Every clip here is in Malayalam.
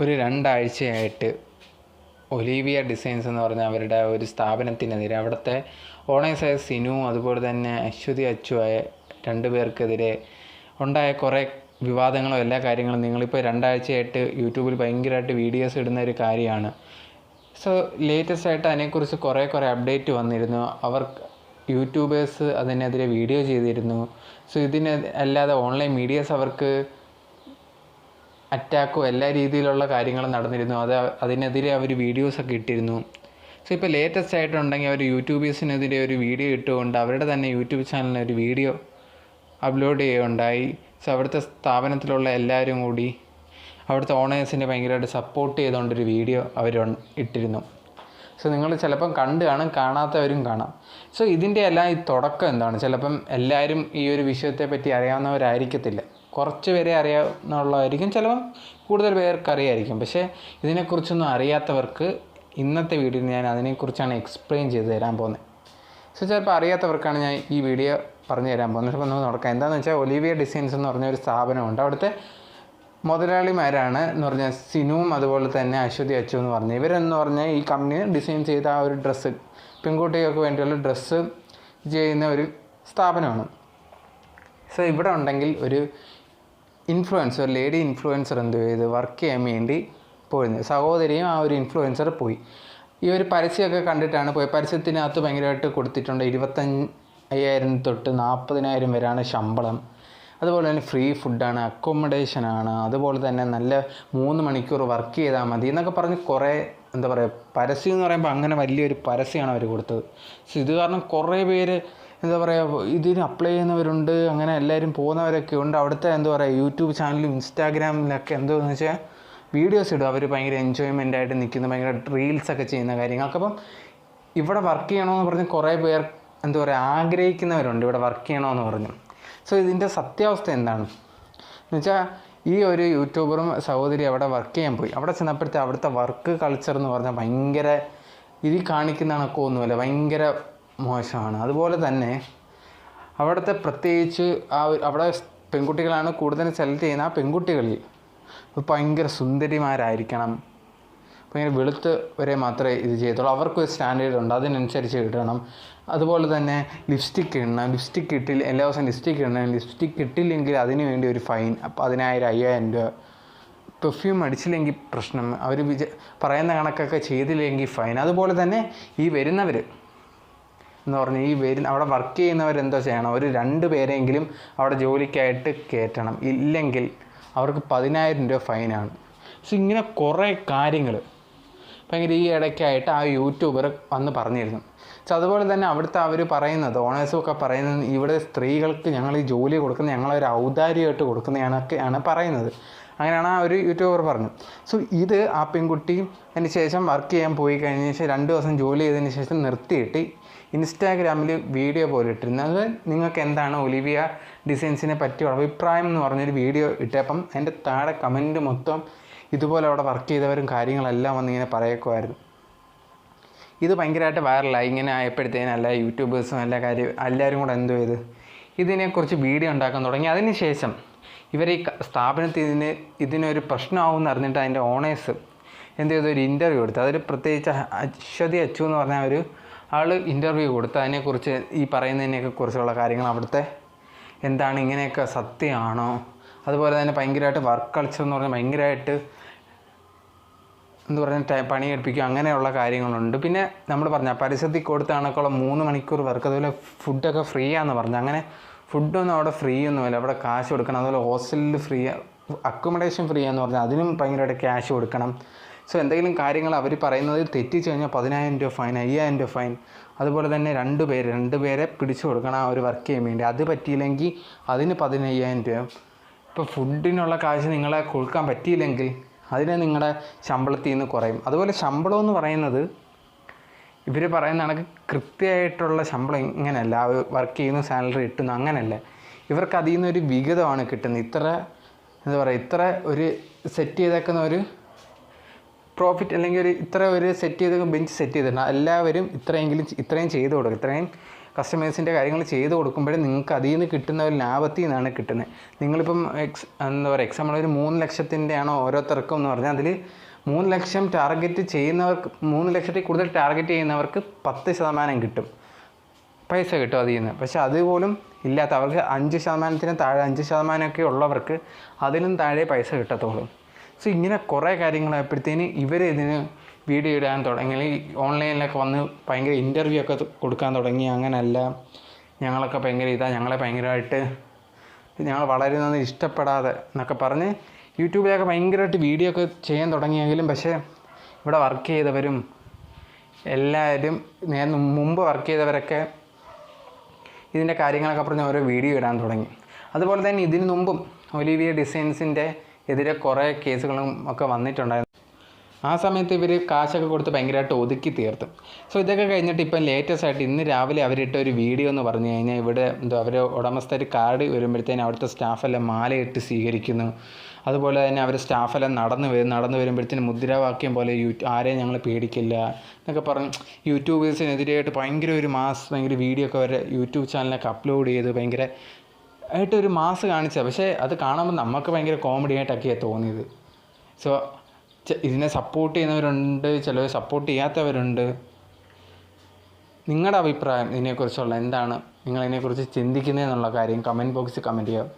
ഒരു രണ്ടാഴ്ചയായിട്ട് ഒലീവിയ ഡിസൈൻസ് എന്ന് പറഞ്ഞ അവരുടെ ഒരു സ്ഥാപനത്തിനെതിരെ അവിടുത്തെ ഓണേഴ്സായ സിനു അതുപോലെ തന്നെ അശ്വതി അച്ചുവായ രണ്ടു പേർക്കെതിരെ ഉണ്ടായ കുറേ വിവാദങ്ങളും എല്ലാ കാര്യങ്ങളും നിങ്ങളിപ്പോൾ രണ്ടാഴ്ചയായിട്ട് യൂട്യൂബിൽ ഭയങ്കരമായിട്ട് വീഡിയോസ് ഇടുന്ന ഒരു കാര്യമാണ്. സോ ലേറ്റസ്റ്റ് ആയിട്ട് അതിനെക്കുറിച്ച് കുറേ കുറേ അപ്ഡേറ്റ് വന്നിരുന്നു. അവർ യൂട്യൂബേഴ്സ് അതിനെതിരെ വീഡിയോ ചെയ്തിരുന്നു. സോ ഇതിനെ അല്ലാതെ ഓൺലൈൻ മീഡിയാസ് അവർക്ക് അറ്റാക്കും എല്ലാ രീതിയിലുള്ള കാര്യങ്ങളും നടന്നിരുന്നു. അത് അതിനെതിരെ അവർ വീഡിയോസൊക്കെ ഇട്ടിരുന്നു. സോ ഇപ്പോൾ ലേറ്റസ്റ്റ് ആയിട്ടുണ്ടെങ്കിൽ അവർ യൂട്യൂബേഴ്സിനെതിരെ ഒരു വീഡിയോ ഇട്ടുകൊണ്ട് അവരുടെ തന്നെ യൂട്യൂബ് ചാനലിൽ ഒരു വീഡിയോ അപ്ലോഡ് ചെയ്യുകയുണ്ടായി. സോ അവിടുത്തെ സ്ഥാപനത്തിലുള്ള എല്ലാവരും കൂടി അവിടുത്തെ ഓണേഴ്സിനെ ഭയങ്കരമായിട്ട് സപ്പോർട്ട് ചെയ്തുകൊണ്ടൊരു വീഡിയോ അവർ ഇട്ടിരുന്നു. സോ നിങ്ങൾ ചിലപ്പം കണ്ടു കാണും കാണാത്തവരും കാണാം. സോ ഇതിന്റെ എല്ലാം ഈ തുടക്കം എന്താണ്? ചിലപ്പം എല്ലാവരും ഈ ഒരു വിഷയത്തെ പറ്റി അറിയാവുന്നവരായിരിക്കത്തില്ല. കുറച്ച് പേരെ അറിയാവുന്നുള്ളതായിരിക്കും ചിലപ്പം കൂടുതൽ പേർക്ക് അറിയായിരിക്കും. പക്ഷേ ഇതിനെക്കുറിച്ചൊന്നും അറിയാത്തവർക്ക് ഇന്നത്തെ വീഡിയോയിൽ ഞാൻ അതിനെക്കുറിച്ചാണ് എക്സ്പ്ലെയിൻ ചെയ്ത് തരാൻ പോകുന്നത്. സോ ചിലപ്പോൾ അറിയാത്തവർക്കാണ് ഞാൻ ഈ വീഡിയോ പറഞ്ഞു തരാൻ പോകുന്നത്. അപ്പോൾ നമുക്ക് നോക്കാം. എന്താണെന്ന് വെച്ചാൽ ഒലിവിയ ഡിസൈൻസ് എന്ന് പറഞ്ഞ ഒരു സ്ഥാപനമുണ്ട്. അവിടുത്തെ മുതലാളിമാരാണ് എന്ന് പറഞ്ഞാൽ സിനുവും അതുപോലെ തന്നെ അശ്വതി അച്ചു എന്ന് പറഞ്ഞു ഇവരെന്ന് പറഞ്ഞാൽ ഈ കമ്പനി ഡിസൈൻ ചെയ്ത ആ ഒരു ഡ്രസ്സ് പെൺകുട്ടികൾക്ക് വേണ്ടിയുള്ള ഡ്രസ്സ് ചെയ്യുന്ന ഒരു സ്ഥാപനമാണ്. സോ ഇവിടെ ഉണ്ടെങ്കിൽ ഒരു ഇൻഫ്ലുവൻസർ ലേഡി ഇൻഫ്ലുവൻസർ എന്ത് ചെയ്ത് വർക്ക് ചെയ്യാൻ വേണ്ടി പോയിരുന്നത്. സഹോദരിയും ആ ഒരു ഇൻഫ്ലുവൻസർ പോയി. ഈ ഒരു പരസ്യമൊക്കെ കണ്ടിട്ടാണ് പോയി പരസ്യത്തിനകത്ത് ഭയങ്കരമായിട്ട് കൊടുത്തിട്ടുണ്ട്. ഇരുപത്തഞ്ച് അയ്യായിരം തൊട്ട് നാൽപ്പതിനായിരം വരെയാണ് ശമ്പളം. അതുപോലെ തന്നെ ഫ്രീ ഫുഡാണ് അക്കോമഡേഷനാണ് അതുപോലെ തന്നെ നല്ല മൂന്ന് മണിക്കൂർ വർക്ക് ചെയ്താൽ മതി എന്നൊക്കെ പറഞ്ഞ് കുറേ എന്താ പറയുക പരസ്യം എന്ന് പറയുമ്പോൾ അങ്ങനെ വലിയൊരു പരസ്യമാണ് അവർ കൊടുത്തത്. സോ ഇത് കാരണം കുറേ പേര് എന്താ പറയുക ഇതിന് അപ്ലൈ ചെയ്യുന്നവരുണ്ട് അങ്ങനെ എല്ലാവരും പോകുന്നവരൊക്കെ ഉണ്ട്. അവിടുത്തെ എന്താ പറയുക യൂട്യൂബ് ചാനലും ഇൻസ്റ്റാഗ്രാമിലൊക്കെ എന്തോന്ന് വെച്ചാൽ വീഡിയോസ് ഇടും. അവർ ഭയങ്കര എൻജോയ്മെന്റ് ആയിട്ട് നിൽക്കുന്ന ഭയങ്കര റീൽസൊക്കെ ചെയ്യുന്ന കാര്യങ്ങൾക്ക് അപ്പം ഇവിടെ വർക്ക് ചെയ്യണമെന്ന് പറഞ്ഞ് കുറേ പേർ എന്താ പറയുക ആഗ്രഹിക്കുന്നവരുണ്ട് ഇവിടെ വർക്ക് ചെയ്യണമെന്ന് പറഞ്ഞു. സോ ഇതിന്റെ സത്യാവസ്ഥ എന്താണ്? എന്നുവെച്ചാൽ ഈ ഒരു യൂട്യൂബറും സഹോദരി അവിടെ വർക്ക് ചെയ്യാൻ പോയി. അവിടെ ചെന്നപ്പോഴത്തെ അവിടുത്തെ വർക്ക് കൾച്ചർ എന്ന് പറഞ്ഞാൽ ഭയങ്കര ഇതിൽ കാണിക്കുന്ന കണക്കൊന്നുമല്ല ഭയങ്കര മോശമാണ്. അതുപോലെ തന്നെ അവിടുത്തെ പ്രത്യേകിച്ച് ആ അവിടെ പെൺകുട്ടികളാണ് കൂടുതൽ സെലക്ട് ചെയ്യുന്ന ആ പെൺകുട്ടികളിൽ. ഭയങ്കര സുന്ദരിമാരായിരിക്കണം. ഭയങ്കര വെളുത്ത് വരെ മാത്രമേ ഇത് ചെയ്യത്തുള്ളൂ. അവർക്കൊരു സ്റ്റാൻഡേർഡ് ഉണ്ട്. അതിനനുസരിച്ച് ഇടണം അതുപോലെ തന്നെ ലിപ്സ്റ്റിക്ക് ഇടണം. ലിപ്സ്റ്റിക്ക് ഇട്ടില്ല എല്ലാ ദിവസവും ലിപ്സ്റ്റിക്ക് ഇടണം. ലിപ്സ്റ്റിക്ക് ഇട്ടില്ലെങ്കിൽ അതിന് വേണ്ടി ഒരു ഫൈൻ. പതിനായിരം അയ്യായിരം രൂപ. പെർഫ്യൂം അടിച്ചില്ലെങ്കിൽ പ്രശ്നം. അവർ വിച പറയുന്ന കണക്കൊക്കെ ചെയ്തില്ലെങ്കിൽ ഫൈൻ. അതുപോലെ തന്നെ ഈ വരുന്നവർ എന്ന് പറഞ്ഞാൽ ഈ വരുന്ന അവിടെ വർക്ക് ചെയ്യുന്നവരെന്തോ ചെയ്യണം. ഒരു രണ്ട് പേരെങ്കിലും അവിടെ ജോലിക്കായിട്ട് കയറ്റണം. ഇല്ലെങ്കിൽ അവർക്ക് പതിനായിരം രൂപ ഫൈനാണ് സോ ഇങ്ങനെ കുറേ കാര്യങ്ങൾ ഭയങ്കര ഈ ഇടയ്ക്കായിട്ട് ആ യൂട്യൂബർ വന്ന് പറഞ്ഞിരുന്നു. സോ അതുപോലെ തന്നെ അവിടുത്തെ അവർ പറയുന്നത് ഓണേഴ്സും ഒക്കെ പറയുന്നത് ഇവിടെ സ്ത്രീകൾക്ക് ഞങ്ങൾ ഈ ജോലി കൊടുക്കുന്നത് ഞങ്ങളൊരു ഔദാര്യമായിട്ട് കൊടുക്കുന്നതാണൊക്കെയാണ് പറയുന്നത്. അങ്ങനെയാണ് ആ ഒരു യൂട്യൂബർ പറഞ്ഞു സോ ഇത് ആ പെൺകുട്ടി അതിന് ശേഷം വർക്ക് ചെയ്യാൻ പോയി കഴിഞ്ഞ ശേഷം രണ്ട് ദിവസം ജോലി ചെയ്തതിന് ശേഷം നിർത്തിയിട്ട് ഇൻസ്റ്റാഗ്രാമിൽ വീഡിയോ പോലെ ഇട്ടിരുന്നു. അത് നിങ്ങൾക്ക് എന്താണ് ഒലിവിയ ഡിസൈൻസിനെ പറ്റിയുള്ള അഭിപ്രായം എന്ന് പറഞ്ഞൊരു വീഡിയോ ഇട്ടപ്പം അതിന്റെ താഴെ കമന്റ് മൊത്തം ഇതുപോലെ അവിടെ വർക്ക് ചെയ്തവരും കാര്യങ്ങളെല്ലാം വന്നിങ്ങനെ പറയക്കുമായിരുന്നു ഇത് ഭയങ്കരമായിട്ട് വൈറലായി ഇങ്ങനെ ആയപ്പോഴത്തേനും എല്ലാ യൂട്യൂബേഴ്സും എല്ലാ കാര്യം എല്ലാവരും കൂടെ എന്തോ ചെയ്ത് ഇതിനെക്കുറിച്ച് വീഡിയോ ഉണ്ടാക്കാൻ തുടങ്ങി. അതിന് ശേഷം ഇവർ ഈ ഇതിന് ഇതിനൊരു പ്രശ്നമാവും അറിഞ്ഞിട്ട് അതിന്റെ ഓണേഴ്സ് എന്ത് ചെയ്തു? ഒരു ഇന്റർവ്യൂ കൊടുത്തു. അതിൽ പ്രത്യേകിച്ച് അശ്വതി അച്ചു എന്ന് പറഞ്ഞ ഒരു ആൾ ഇന്റർവ്യൂ കൊടുത്ത്. അതിനെക്കുറിച്ച് ഈ പറയുന്നതിനെയൊക്കെ കുറിച്ചുള്ള കാര്യങ്ങൾ അവിടുത്തെ എന്താണ് ഇങ്ങനെയൊക്കെ സത്യമാണോ? അതുപോലെ തന്നെ ഭയങ്കരമായിട്ട് വർക്ക് കൾച്ചർ എന്ന് പറഞ്ഞാൽ ഭയങ്കരമായിട്ട് എന്ന് പറഞ്ഞാൽ പണി പണിയെടുപ്പിക്കും. അങ്ങനെയുള്ള കാര്യങ്ങളുണ്ട്. പിന്നെ നമ്മൾ പറഞ്ഞ പരസ്യത്തിൽ കൊടുത്ത കണക്കുള്ള മൂന്ന് മണിക്കൂർ വർക്ക് അതുപോലെ ഫുഡൊക്കെ ഫ്രീ ആണെന്ന് പറഞ്ഞു. അങ്ങനെ ഫുഡൊന്നും അവിടെ ഫ്രീ ഒന്നുമില്ല അവിടെ കാശ് കൊടുക്കണം. അതുപോലെ ഹോസ്റ്റലിൽ ഫ്രീ അക്കോമഡേഷൻ ഫ്രീ എന്ന് പറഞ്ഞാൽ അതിനും ഭയങ്കരമായിട്ട് ക്യാഷ് കൊടുക്കണം. സോ എന്തെങ്കിലും കാര്യങ്ങൾ അവർ പറയുന്നത് തെറ്റിച്ച് കഴിഞ്ഞാൽ പതിനായിരം രൂപ ഫൈൻ അയ്യായിരം രൂപ ഫൈൻ അതുപോലെ തന്നെ രണ്ട് പേര് രണ്ട് പേരെ പിടിച്ചു കൊടുക്കണം ആ ഒരു വർക്ക് ചെയ്യാൻ വേണ്ടി. അത് പറ്റിയില്ലെങ്കിൽ അതിന് പതിനയ്യായിരം രൂപ. ഇപ്പോൾ ഫുഡിനുള്ള കാശ് നിങ്ങളെ കൊടുക്കാൻ പറ്റിയില്ലെങ്കിൽ അതിനെ നിങ്ങളുടെ ശമ്പളത്തിൽ നിന്ന് കുറയും. അതുപോലെ ശമ്പളം എന്ന് പറയുന്നത് ഇവർ പറയുന്ന കണക്ക് കൃത്യമായിട്ടുള്ള ശമ്പളം ഇങ്ങനെയല്ല വർക്ക് ചെയ്യുന്ന സാലറി കിട്ടുന്നു അങ്ങനെയല്ല. ഇവർക്ക് അതിൽ നിന്നൊരു വിഹിതമാണ് കിട്ടുന്നത്. ഇത്ര എന്താ പറയുക ഇത്ര ഒരു സെറ്റ് ചെയ്തേക്കുന്ന ഒരു പ്രോഫിറ്റ് അല്ലെങ്കിൽ ഒരു ഇത്ര ഒരു സെറ്റ് ചെയ്ത് ബെഞ്ച് സെറ്റ് ചെയ്തിട്ടുണ്ട്. എല്ലാവരും ഇത്രയെങ്കിലും ഇത്രയും ചെയ്ത് കൊടുക്കും. ഇത്രയും കസ്റ്റമേഴ്സിന്റെ കാര്യങ്ങൾ ചെയ്ത് കൊടുക്കുമ്പോഴേ നിങ്ങൾക്ക് അതിൽ നിന്ന് കിട്ടുന്ന ഒരു ലാഭത്തിൽ നിന്നാണ് കിട്ടുന്നത്. നിങ്ങളിപ്പം എക്സ് എന്താ പറയുക എക്സാമ്പിൾ ഒരു മൂന്ന് ലക്ഷത്തിന്റെ ആണോ ഓരോരുത്തർക്കും എന്ന് പറഞ്ഞാൽ അതിൽ മൂന്ന് ലക്ഷം ടാർഗറ്റ് ചെയ്യുന്നവർക്ക് മൂന്ന് ലക്ഷത്തിൽ കൂടുതൽ ടാർഗറ്റ് ചെയ്യുന്നവർക്ക് പത്ത് ശതമാനം കിട്ടും. പൈസ കിട്ടും അതിൽ നിന്ന്. പക്ഷെ അതുപോലും ഇല്ലാത്ത അവർക്ക് അഞ്ച് ശതമാനത്തിന് താഴെ അഞ്ച് ശതമാനമൊക്കെ ഉള്ളവർക്ക് അതിലും താഴെ പൈസ കിട്ടത്തുള്ളൂ. സോ ഇങ്ങനെ കുറേ കാര്യങ്ങളായപ്പോഴത്തേന് ഇവർ ഇതിന് വീഡിയോ ഇടാൻ തുടങ്ങി. ഓൺലൈനിലൊക്കെ വന്ന് ഭയങ്കര ഇന്റർവ്യൂ ഒക്കെ കൊടുക്കാൻ തുടങ്ങി. അങ്ങനെയല്ല ഞങ്ങളൊക്കെ ഭയങ്കര ഇതാണ് ഞങ്ങളെ ഭയങ്കരമായിട്ട് ഞങ്ങൾ വളരുന്നത് ഇഷ്ടപ്പെടാതെ എന്നൊക്കെ പറഞ്ഞ് യൂട്യൂബിലൊക്കെ ഭയങ്കരമായിട്ട് വീഡിയോ ഒക്കെ ചെയ്യാൻ തുടങ്ങിയെങ്കിലും പക്ഷേ ഇവിടെ വർക്ക് ചെയ്തവരും എല്ലാവരും നേ മുമ്പ് വർക്ക് ചെയ്തവരൊക്കെ ഇതിന്റെ കാര്യങ്ങളൊക്കെ പറഞ്ഞ് ഓരോ വീഡിയോ ഇടാൻ തുടങ്ങി. അതുപോലെ തന്നെ ഇതിനു മുമ്പും ഒലിവിയ ഡിസൈൻസിന്റെ എതിരെ കുറേ കേസുകളും ഒക്കെ വന്നിട്ടുണ്ടായിരുന്നു. ആ സമയത്ത് ഇവർ കാശൊക്കെ കൊടുത്ത് ഭയങ്കരമായിട്ട് ഒതുക്കി തീർത്തു. സോ ഇതൊക്കെ കഴിഞ്ഞിട്ട് ഇപ്പം ലേറ്റസ്റ്റ് ആയിട്ട് ഇന്ന് രാവിലെ അവരിട്ട ഒരു വീഡിയോ എന്ന് പറഞ്ഞു കഴിഞ്ഞാൽ ഇവിടെ എന്തോ അവർ ഉടമസ്ഥർ കാർഡ് വരുമ്പോഴത്തേനും അവിടുത്തെ സ്റ്റാഫെല്ലാം മാലയിട്ട് സ്വീകരിക്കുന്നു. അതുപോലെ തന്നെ അവർ സ്റ്റാഫെല്ലാം നടന്ന് വരും നടന്നു വരുമ്പോഴത്തേനും മുദ്രാവാക്യം പോലെ യൂ ആരെയും ഞങ്ങൾ പേടിക്കില്ല എന്നൊക്കെ പറഞ്ഞ് യൂട്യൂബേഴ്സിനെതിരെയായിട്ട് ഭയങ്കര ഒരു മാസ് ഭയങ്കര വീഡിയോ ഒക്കെ വരെ യൂട്യൂബ് ചാനലൊക്കെ അപ്ലോഡ് ചെയ്ത് ഭയങ്കര ആയിട്ട് ഒരു മാസ് കാണിച്ചത്. പക്ഷേ അത് കാണുമ്പോൾ നമുക്ക് ഭയങ്കര കോമഡി ആയിട്ടൊക്കെയാണ് തോന്നിയത്. സോ ഇതിനെ സപ്പോർട്ട് ചെയ്യുന്നവരുണ്ട് ചിലർ സപ്പോർട്ട് ചെയ്യാത്തവരുണ്ട്. നിങ്ങളുടെ അഭിപ്രായം ഇതിനെക്കുറിച്ചുള്ള എന്താണ്? നിങ്ങൾ ഇതിനെക്കുറിച്ച് ചിന്തിക്കുന്നതെന്നുള്ള കാര്യം കമന്റ് ബോക്സിൽ കമന്റ് ചെയ്യുക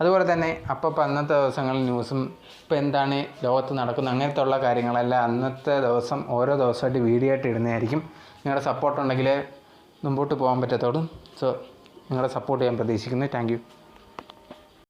അതുപോലെ തന്നെ അപ്പോൾ അന്നത്തെ ദിവസങ്ങളിൽ ന്യൂസും ഇപ്പോൾ എന്താണ് ലോകത്ത് നടക്കുന്നത് അങ്ങനത്തെ ഉള്ള കാര്യങ്ങളെല്ലാം അന്നത്തെ ദിവസം ഓരോ ദിവസമായിട്ട് വീഡിയോ ആയിട്ട് ഇടുന്നതായിരിക്കും. നിങ്ങളുടെ സപ്പോർട്ട് ഉണ്ടെങ്കിൽ മുമ്പോട്ട് പോകാൻ പറ്റത്തുള്ളൂ. സോ നിങ്ങളുടെ സപ്പോർട്ട് ചെയ്യാൻ പ്രതീക്ഷിക്കുന്നു. താങ്ക്